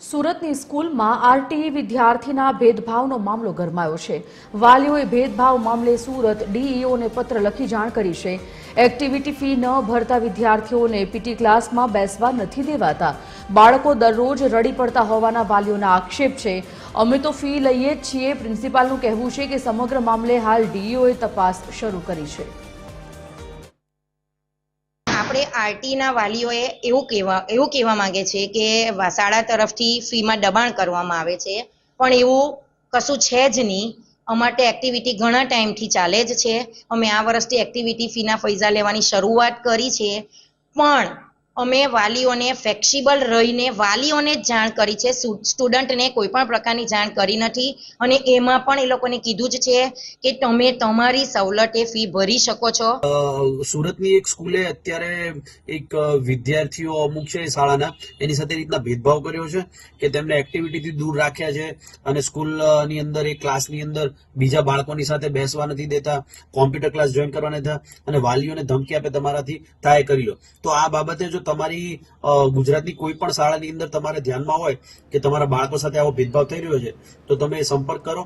સુરતની સ્કૂલમાં આરટીઈ વિદ્યાર્થીના ભેદભાવનો મામલો ગરમાયો છે. વાલીઓએ ભેદભાવ મામલે સુરત ડીઈઓને પત્ર લખી જાણ કરી છે. એક્ટિવિટી ફી ન ભરતા વિદ્યાર્થીઓને પીટી ક્લાસમાં બેસવા નથી દેવાતા. બાળકો દરરોજ રડી પડતા હોવાના વાલીઓના આક્ષેપ છે. અમે તો ફી લઈએ જ છીએ. પ્રિન્સિપાલનું કહેવું છે કે સમગ્ર મામલે હાલ ડીઈઓએ તપાસ શરૂ કરી છે. આપણે આરટીના વાલીઓએ એવું કહેવા એવું કહેવા માંગે છે કે શાળા તરફથી ફીમાં દબાણ કરવામાં આવે છે. પણ એવું કશું છે જ નહીં. અમારે એક્ટિવિટી ઘણા ટાઈમથી ચાલે જ છે. અમે આ વર્ષથી એક્ટિવિટી ફીના પૈસા લેવાની શરૂઆત કરી છે. પણ અમે વાલીઓને ફ્લેક્સિબલ રહીને વાલીઓને જ જાણ કરી છે. સ્ટુ- સ્ટુડન્ટને કોઈ પણ પ્રકારની જાણ કરી નથી. અને એમાં પણ એ લોકોને કીધું જ છે કે તમે તમારી સવલતે ફી ભરી શકો છો. સુરતની એક સ્કૂલે અત્યારે એક વિદ્યાર્થીઓ અમુક છે શાળાના, એની સાથે રીતના ભેદભાવ કર્યો છે કે તેમને એક્ટિવિટીથી દૂર રાખ્યા છે અને સ્કૂલની અંદર એક ક્લાસની અંદર બીજા બાળકોની સાથે બેસવા નથી દેતા કોમ્પ્યુટર ક્લાસ જોઈન કરવા નથી અને વાલીઓને ધમકી આપે તમારાથી, થાય કરી લો. તો આ બાબતે જો તમારી ગુજરાતની કોઈ પણ શાળાની અંદર તમારે ધ્યાનમાં હોય કે તમારા બાળકો સાથે આવો ભેદભાવ થઈ રહ્યો છે, તો તમે સંપર્ક કરો.